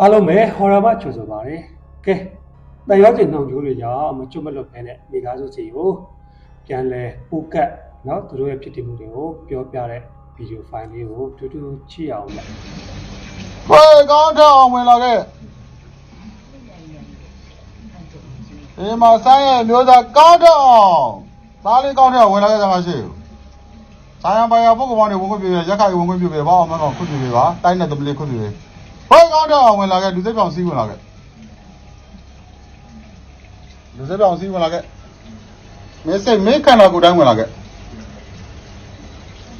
အားလုံးပဲဟော်ရာမချူဆိုပါတယ်။ကဲတန်ရောက်ကျင်နှောင်ကျိုးတွေကြောင့်မကျွတ်မလွတ်ဖဲနဲ့မိသားစုစီကိုပြန်လဲပူကတ်နော်သူတို့ရဲ့ဖြစ်တည်မှုတွေကိုပြောပြတဲ့ဗီဒီယိုဖိုင်လေးကိုတူတူကြည့်အောင်လေ။ဟေးကောင်းထအောင်ဝင်လာခဲ့။ဒီမှာဆိုင်းရဲ့မျိုးသားကောင်းထအောင်သားလေးကောင်းထအောင်ဝင်လာခဲ့တာမရှိဘူး။ဆိုင်ရပါရပုဂ္ဂိုလ်တွေဝင်ခွင့်ပြုရရက်ခိုင်ဝင်ခွင့်ပြုပြပါအောင်မကောင်ခွင့်ပြုပြပါတိုင်းနဲ့တပလေးခွင့်ပြုပြ ဘယ်ကောင်းထက်အောင်ဝင်လာခဲ့လူစိတ်ပြောင်စီးဝင်လာခဲ့လူစိတ်ပြောင်စီးဝင်လာခဲ့မင်းစိတ်မင်းခန္ဓာကိုယ်တိုင်းဝင်လာခဲ့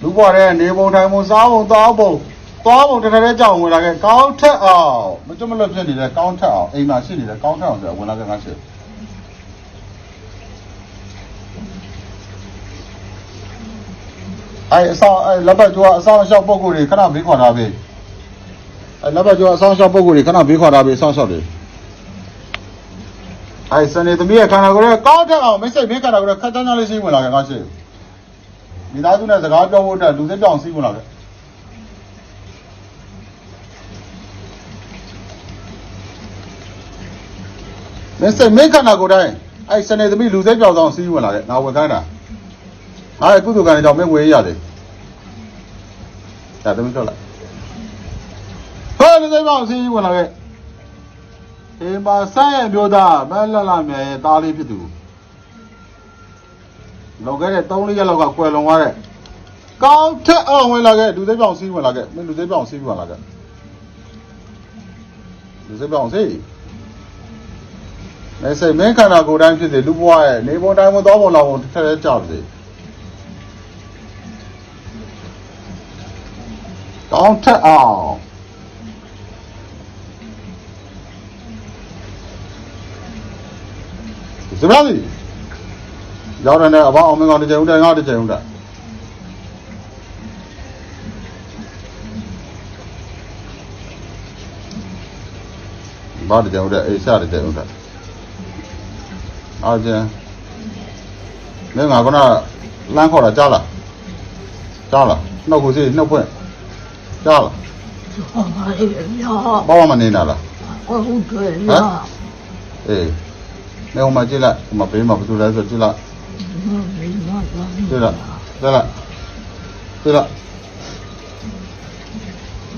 လူပေါ်တဲ့နေပုံထိုင်ပုံစားပုံတောက်ပုံသွားပုံတစ်ထက်တည်းကြောင်ဝင်လာခဲ့ကောင်းထက်အောင်မကြမလွတ်ဖြစ်နေတဲ့ကောင်းထက်အောင်အိမ်မှာရှိနေတဲ့ကောင်းထက်အောင်ဆိုဝင်လာခဲ့ငါရှိအဲအဆောင်အဲလက်ပတ်ကျော်အဆောင်ရှောက်ပုံကိုယ်တွေခဏဘေးခွာထားပေး အဲလက်ပတ်ကျော်အဆောင်ရှောက်ပုံကိုယ်တွေခဏဘေးခွာထားပေးအဆောင်ရှောက်တွေအဲစနေသမီးရဲ့ခန္ဓာကိုယ်ရဲ့ကောင်းထက်အောင်မိတ်ဆိတ်မင်းခန္ဓာကိုယ်ရဲ့ခက်တန်းတန်းလေးရှိဝင်လာခဲ့ငါရှိမိသားစုနဲ့စကားပြောဖို့အတွက်လူစိတ်ပြောင်းစီးဝင်လာခဲ့မင်းစိတ်မင်းခန္ဓာကိုယ်တိုင်းအဲ့စနေသမီးလူစိတ်ပြောင်းဆောင်စီးဝင်လာတဲ့ငါဝင်ခိုင်းတာငါရဲ့ကုသကံကြောင့်မင်းဝင်ရတယ်ဒါသမီးထွက်လိုက် ဟဲ့လူစိတ်ပြောင်းစီးဝင်လာခဲ့အေးပါဆန်းရဲ့မျိုးသားမလလမြရဲ့သားလေးဖြစ်သူလောခဲ့တဲ့3-4ရက်လောက်ကကွယ်လွန်သွားတဲ့ကောင်းထက်အောင်ဝင်လာခဲ့လူစိတ်ပြောင်းစီးဝင်လာခဲ့မင်းလူစိတ်ပြောင်းစီးဝင်လာခဲ့လူစိတ်ပြောင်းစီးမဲစိတ်မင်းခန္ဓာကိုယ်တိုင်းဖြစ်စေလူဘဝရဲ့နေပုံတိုင်းပုံသောပုံလောက်ပုံတစ်ထက်တည်းကြောက်စေကောင်းထက်အောင် စမလားပြီရောက်တယ်နဲ့အဘောင်းအောင်မင်းကောင်တစ်ချိန်ဦးတယ်ငါတစ်ချိန်ဦးတယ်ဘာတစ်ချိန်ဦးတယ်အိစတစ်ချိန်ဦးတယ်အာကျန်မင်းငါကနလမ်းခေါ်တာကြားလားကြားလားနှုတ်ကိုစေးနှုတ်ဖွင့်ကြားလားဘာမနေလားဟုတ်တယ်ဟမ်အေး နေဦးမှာကြည့်လိုက်ဟိုမှာဘေးမှာဘာလို့လဲဆိုကြည့်လိုက်ကြည့်လိုက်ကြည့်လိုက်ကြည့်လိုက်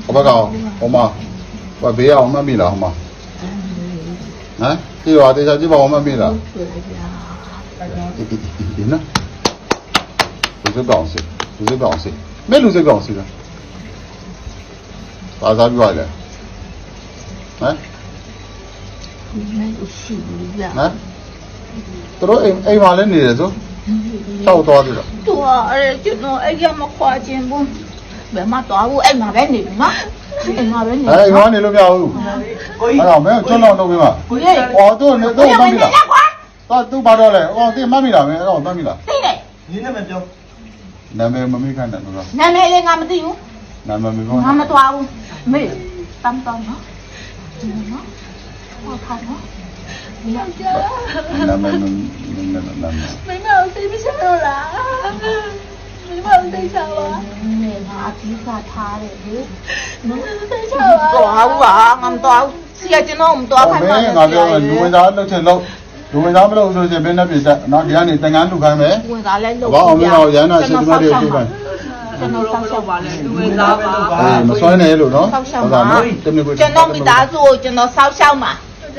အဘကောင်ဟိုမှာဘာဘေးအောင်မမိလားဟိုမှာဟမ်ကြည့်ပါတေချာကြည့်ပါအောင်မမိလားဒီနော်လူစကောင်စီလူစကောင်စီမဲလူစကောင်စီလားဘာသာပြောရလဲဟမ် မရှိဘူးဗျဟမ်သူတို့အိမ်အိမ်မှာလည်းနေတယ်ဆိုတောက်သွားပြီလားသူကအဲ့ကျွန်တော်အဲ့ရမခွာခြင်းဘူးဘယ်မှာသွားဘူးအဲ့မှာပဲနေပြီနော်အိမ်မှာပဲနေ။အဲ့ငါနေလို့မရဘူး။အဲ့တော့မင်းကျွန်းတော့လုပ်ပေးပါ။ကိုကြီး။အော်သူ့နဲ့သူ့ကိုမမိလား။တော့သူ့ဘာတော့လဲ။အော်တင်မမိလားမင်းအဲ့တော့မမိလား။သိတယ်။နင်းနာမည်ပြော။နာမည်မမိခိုင်းတယ်နော်။နာမည်လည်းငါမသိဘူး။နာမည်မပြော။ငါမသွားဘူး။မေးတမ်းတမ်းနော်။နော်။ ဟုတ်ပါတော့နာမည်နာမည်နာမည်မင်းမအောင်သိမချင်တော့လားမင်းမအောင်သိချပါမင်းကအကြီးစားထားတယ်လေမင်းသိချပါတော့ဟာငမ်တော့စီရကျွန်တော်မတော်ခိုင်းပါဘူးငါပြောလူဝင်သားလုပ်ချင်လို့လူဝင်သားမလုပ်ဆိုရင်ဘယ်နဲ့ပြစ်တတ်နော်ဒီကနေသင်္ကန်းလူခိုင်းမယ်ဝင်သားလည်းလုပ်ပါဘာအောင်မင်းအောင်ရန်နာရှင်ဒီမတွေပြီးပါကျွန်တော်တို့မလုပ်ပါနဲ့လူဝင်သားပါအဲမစွမ်းနဲ့လို့နော်ဟုတ်ပါဘူးကျွန်တော်မိသားစုကိုကျွန်တော်ဆောက်ရှောက်ပါ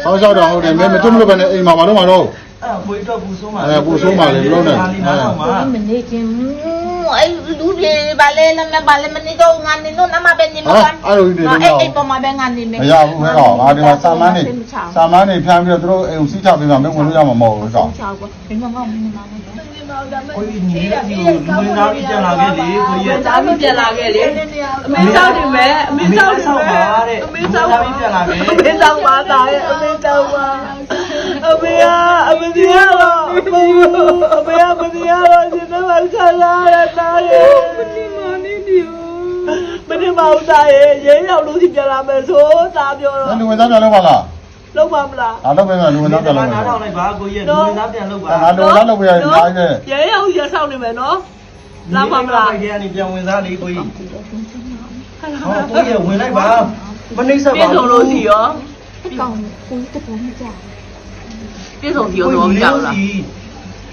ဟောရောက်တော့ဟုတ်တယ်မင်းမကျွတ်မလို့ပဲနဲ့အိမ်မှာမလုပ်မှာတော့ အဲ့ဘွေတော့ပူဆုံးပါလေပူဆုံးပါလေလုံးနဲ့အဲ့မနေချင်းအဲ့လူပြေပါလေလမ်းပါလေမနေတော့ငါနေလို့နမပဲနေမှာအဲ့လိုနေတော့အဲ့အဲ့ပေါ်မှာပဲငါနေမယ်မရဘူးဟဲ့ကောင်ငါဒီမှာစာမန်းနေစာမန်းနေဖြန်းပြီးတော့တို့အိမ်စီးချပေးမှာမင်းဝင်လို့ရမှာမဟုတ်ဘူးကောင်ချောက်ကွဘယ်မှာမှမနေမှာကိုကြီးညီလေးဒီကိုမင်းသားကြီးပြန်လာခဲ့လေကိုကြီးသားကြီးပြန်လာခဲ့လေအမေစောက်နေမယ်အမေစောက်နေမယ်အမေစောက်ပါတဲ့အမေစောက်ပြန်လာခဲ့အမေစောက်ပါသားရဲ့အမေစောက်ပါ အမေကအမေဒီရောအမေအမေကမဒီရောဒီနေ့မှခလာရတာရဲ့မဒီမနီဒီမဒီမောင်သားရဲ့ရဲရောက်လို့ဒီပြန်လာမယ်ဆိုသားပြောတော့လူဝင်သားပြန်လုပ်ပါလားလုံးပါမလားအားလုံးပဲလူဝင်သားပြန်လုပ်ပါနားလားထောင်လိုက်ပါကိုကြီးရဲ့လူဝင်သားပြန်လုပ်ပါငါလူဝင်သားလုပ်ပြရရင်အားကြီးရဲရောက်ရဆောင်နေမယ်နော်လာပါမလားဒီကနေပြန်ဝင်သားလေးကိုကြီးဟောကိုကြီးဝင်လိုက်ပါမနှိမ့်ဆက်ပြေပါဆုံးလို့စီရောအကောင်ကိုတပေါ်မကြ ပြေဆုံးစီရောတော့မကြောက်လား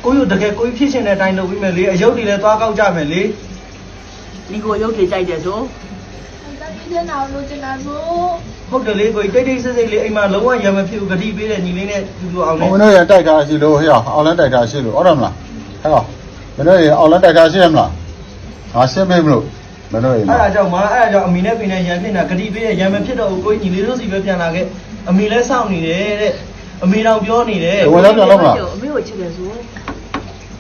ကိုရတကယ်ကိုဖြစ်ရှင်တဲ့အတိုင်းလုပ်ပြီးမယ်လေအယုတ်တွေလည်းသွားကောက်ကြမယ်လေဒီကိုရုပ်တွေကြိုက်တယ်ဆိုတာဒီတဲ့နာလို့ကျင်တာဆိုဟုတ်တယ်လေကိုတိတ်တိတ်ဆိတ်ဆိတ်လေးအိမ်မှာလုံးဝရံမဖြစ်ဘူးဂတိပေးတဲ့ညီလေးနဲ့တူတူအောင်မလေင်းတို့ရတိုက်တာရှိလို့ဟဲ့အောင်လန်းတိုက်တာရှိလို့ဟုတ်တယ်မလားဟဲ့ကောင်မင်းတို့ရအောင်လန်းတိုက်တာရှိရမလားငါရှင်းပေးမလို့မင်းတို့ရအဲ့ဒါကြောင့်မအဲ့ဒါကြောင့်အမေနဲ့ဖေနဲ့ရံဖြစ်နေတာဂတိပေးတဲ့ရံမဖြစ်တော့ဘူးကိုညီလေးတို့စီပဲပြန်လာခဲ့အမေလည်းစောင့်နေတယ်တဲ့ အမေတော်ပြောနေတယ်ဝင်တော့ပြန်လို့မလားအမေကိုချစ်တယ်ဆို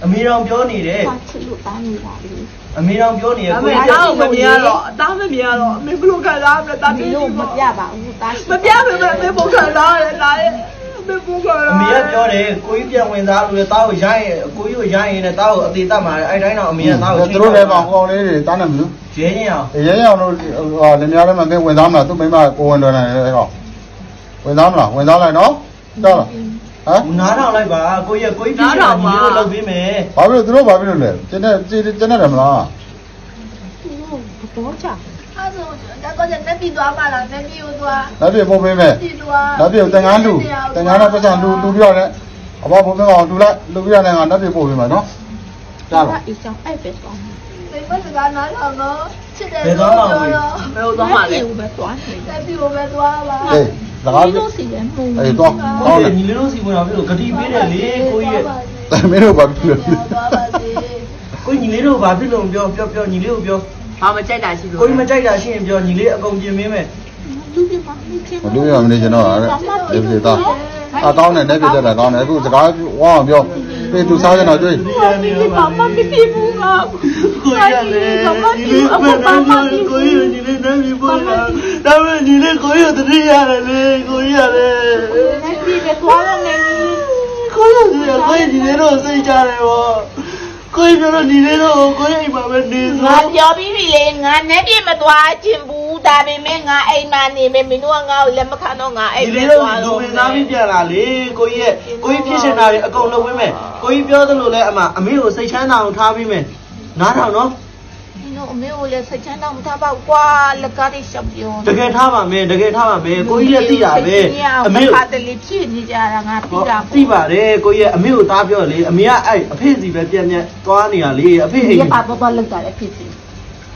အမေတော်ပြောနေတယ်တာချစ်လို့တားနေတာလေအမေတော်ပြောနေတယ်အကိုမေကြီးတော့မမြင်တော့အသားမမြင်တော့အမေဘလို့ခံစားမလဲတာဒီပြေးလိုမမပြပါဘူးတားမပြမမအမေဘုခံစားရတယ်လားအမေဘုခံစားအမေကပြောတယ်ကိုကြီးပြန်ဝင်သားလို့လေတားကိုရိုင်းရင်ကိုကြီးကိုရိုင်းရင်လည်းတားကိုအသေးတတ်မှာအဲ့တိုင်းတော့အမေကတားကိုသူတို့လည်းပေါ့ကောင်လေးတွေတားနေမလို့ရဲရင်အောင်ရဲရအောင်လို့ဟာလင်မယားလည်းမသိဝင်သားမလားသူ့မိမကိုဝင်တော်နေတယ်ကောင်ဝင်သားမလားဝင်သားလိုက်နော် တော်လားဟမ်နားထောင်လိုက်ပါကိုကြီးကိုကြီးပြည့်စုံညီလေးတို့လုပ်ပေးမယ်ဘာဖြစ်လို့သူတို့ဘာဖြစ်လို့လဲကျင်းတဲ့ကျင်းကျင်းတယ်မလားဒီလိုဘောချအဲ့ဆိုတော့တော့တက်ပြီးသွားမှလားတက်ပြီးသွားနောက်ပြေပို့ပေးမယ်ပြီးသွားနောက်ပြေတန်ငန်းလူတန်ငန်းနဲ့ပတ်စံလူလူပြရတယ်အဘဘုံမကောင်လူလိုက်လူပြရတယ်ငါနောက်ပြေပို့ပေးမယ်နော်ကြားလားအေးဆောင်အဲ့ပဲသွားမယ်ဒီမစကားနားထောင်တော့ချစ်တယ်ဘယ်သွားမှာလဲဘယ်လိုသွားမှလဲဘူးပဲသွားနေတက်ပြီးပဲသွားပါအေး စကားဒီပြေလိုစီလဲမှုအေးတော့ဟုကောတ်င်းတတယ်ယ်ညီလေးတို့စီဝင်တော်ပြီလို့ဂတိပေးတယ်လေကိုကြီးမင်းတို့ဘာဖြစ်လို့သွားပါစေကိုညီလေးတို့ဘာဖြစ်လို့ပြောပြောပြောညီလေးကိုပြောဘာမကြိုက်တာရှိလို့ကိုကြီးမကြိုက်တာရှိရင်ပြောညီလေးအကုန်ပြင်မင်းမယ်လူပြပါမချင်းမလူရမနေကျွန်တော်အဲ့ဒီပြေသားအကောင်းတယ်နဲ့ပြတတ်တာကောင်းတယ်အခုစကားဝအောင်ပြော ပြေသူစားကြတော့တွေ့ဒီဘာမှမဖြစ်ဘူးကကိုကြီးကလည်းညီလေးအမေနဲ့ကိုကြီးညီလေးနဲ့ပြီးပေါ်လာဒါပေမဲ့ညီလေးကိုကြီးတတိရတယ်လေကိုကြီးရတယ်နဲ့ဒီပဲသွားတော့နေကိုကြီးကကိုကြီးညီလေးတို့စိတ်ကြတယ်ဗောကိုကြီးပြောတော့ညီလေးတို့ကိုကြီးအိမ်မှာပဲနေငါစားပြောပြီးပြီလေငါနဲ့ပြမသွားခြင်းဘူး ဒါပေမဲ့ငါအိမ်မှာနေမယ်မင်းတို့ကငါ့ကိုလက်မခံတော့ငါအိမ်ဒီပဲလေးတို့သွားလူတော့ ဝင်သားပြီးပြန်လာလေကိုကြီးရဲ့ကိုကြီးဖြစ်ရှင်တာတွေအကုန်လုံးဝင်းမယ်ကိုကြီးပြောသလိုလဲအမအမေကိုစိတ်ချမ်းသာအောင်ထားပြီးမယ်နားထောင်နော်မင်းတို့အမေကိုလည်းစိတ်ချမ်းသာမထားပါဘူးကွာလက်ကားလေးရှောက်ပြောတကယ်ထားပါမယ်တကယ်ထားပါမယ်ကိုကြီးလည်းသိတာပဲအအမေမေကို ခါတလေဖြစ်နေကြတာငါသိတာသိပါတယ်ကိုကြီးရဲ့အမေကိုသားပြောလေအမေကအဲ့အဖေစီပဲပြန်ပြန်သွားနေရလေအဖေအိမ်ဒီပါတော့လောက်တာလည်းဖြစ်စီ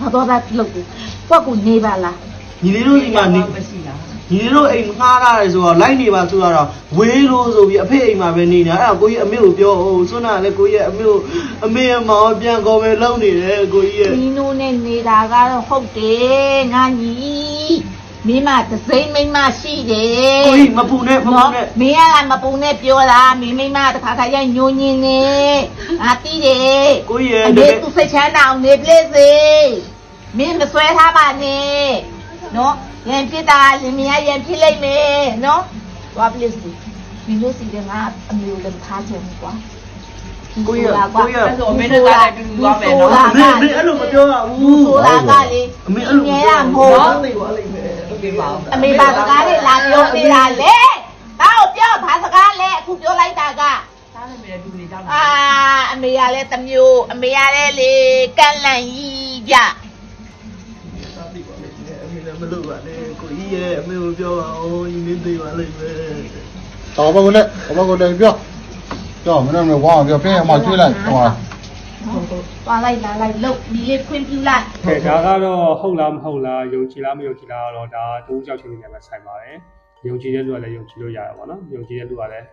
ဘာတော့ဒါလောက်ကိုကွက်ကိုနေပါလားညီလေးတို့ဒီမှာနေမရှိလားညီလေးတို့အိမ်ငှားရတယ်ဆိုတော့လိုက်နေပါဆိုတော့ဝေးလို့ဆိုပြီးအဖေအိမ်မှာပဲနေနေအဲ့ဒါကိုကြီးအမေကိုပြောဟုတ်ဆွမ်းနာလည်းကိုကြီးရဲ့အမေကိုအမေအမောင်ပြန်ကော်ပဲလုံနေတယ်ကိုကြီးရဲ့ဒီနိုးနဲ့နေတာကတော့ဟုတ်တယ်ငါညီမိမသစိမ့်မိမရှိတယ်ကိုကြီးမပူနဲ့မပူနော်နဲ့မင်းကမပုံနဲ့ပြောတာမိမိမတခါခါကျညိုညင်းနေငါတီးတယ်ကိုကြီးရဲ့အတမေကယ် သူစိတ်ချမ်းသာအောင်နေပလေးစေ မင်းမဆွဲထားပါနဲ့နော်ရန်ဖြစ်တာလင်မယားရန်ဖြစ်လိုက်မယ်နော်သွားပလေးစေဒီလိုစီတယ်ငါအမျိုးလည်းထားချင်ဘူးကွာကိုကြီးရဲ့ကိုကြီးရဲ့အဲ့ဆိုအမေနဲ့တာလည်းတူတူသွားမယ်နော်အမေအမေအဲ့လိုမပြောရဘူးဆိုတာကလေအမေအဲ့လိုငယ်ရမဟုတ်နော်ဘူးသိပါလိမ့်မယ်ဟုတ်ကဲ့ပါအမေဘာစကားနဲ့လာပြောနေတာလေတော့ပြောဘာစကားလဲအခုပြောလိုက်တာကသားနဲ့မြေတူနေကြမှာအာအမေရလဲတစ်မျိုးအမေရလဲလေကန့်လန့်ကြီးကြသိပါလိမ့် မယ်အမေလည်းမလုပ်ပါနဲ့ကိုကြီးရဲ့အမေကိုပြောပါဦးညီလေးသိပါလိမ့်မယ်တော်ဘကုလည်းဘကုလည်းပြောပြောမင်းတို့ဝအောင်ပြောပြင်းအောင်ကျွေးလိုက်ဟောသွားလိုက်လာလိုက်လုတ်ဒီလေးခွင့်ပြုလိုက်ကဲဒါကတော့ဟုတ်လားမဟုတ်လားယုံကြည်လားမယုံကြည်လားတော့ဒါတူကြောက်ချင်းနေမှာဆိုင်ပါတယ်ယုံကြည်တဲ့လူကလည်းယုံကြည်လို့ရတာပေါ့နော်ယုံကြည်တဲ့လူကလည်း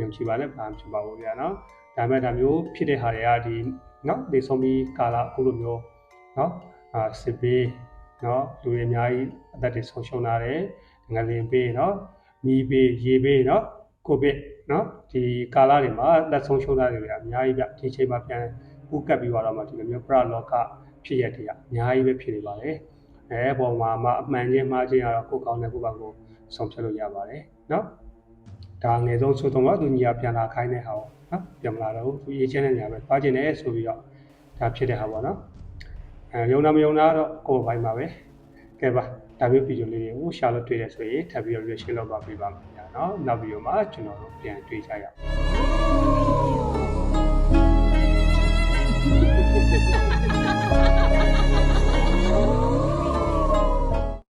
ယုံကြည်ပါနဲ့ဘာမှဖြစ်ပါဘူးဗျာနော်ဒါပေမဲ့ဒါမျိုးဖြစ်တဲ့ဟာတွေကဒီနော်ဒီဆုံးပြီးကာလာအခုလိုမျိုးနော်အာစစ်ပေး နော်လူတွေအများကြီးအသက်တွေဆုံးရှုံးလာတယ်ငလင်ပေးနော်မီးပေးရေပေးနော်ကိုဗစ်နော်ဒီကာလာတွေမှာလက်ဆုံးရှုံးတာတွေကအများကြီးဗျဒီချိန်မှာပြန်ဥကပ်ပြီးတော့မှဒီလိုမျိုးပရလောကဖြစ်ရတဲ့အများကြီးပဲဖြစ်နေပါတယ်အဲပေါ်မှာမှအမှန်ချင်းမှားချင်းကတော့ကိုယ်ကောင်းတဲ့ကိုယ်ပါကိုဆုံးဖြတ်လို့ရပါတယ်နော်ဒါငယ်ဆုံးဆိုတော့သူညီကပြန်လာခိုင်းတဲ့ဟာပေါ့နော်ပြန်မလာတော့ဘူးသူရေးချင်းတဲ့ညာပဲသွားကျင်တယ်ဆိုပြီးတော့ဒါဖြစ်တဲ့ဟာပေါ့နော်အဲ ယုံနာမယုံနာတော့ကိုယ်ပိုင်းပါပဲကဲပါဒါမျိုးဗီဒီယိုလေးတွေကိုရှာလို့တွေ့တယ်ဆိုရင်ထပ်ပြီးတော့ reaction လုပ်ပါပေးပါမယ်ညာနော်နောက်ဗီဒီယိုမှာကျွန်တော်တို့ပြန်တွေ့ကြရအောင်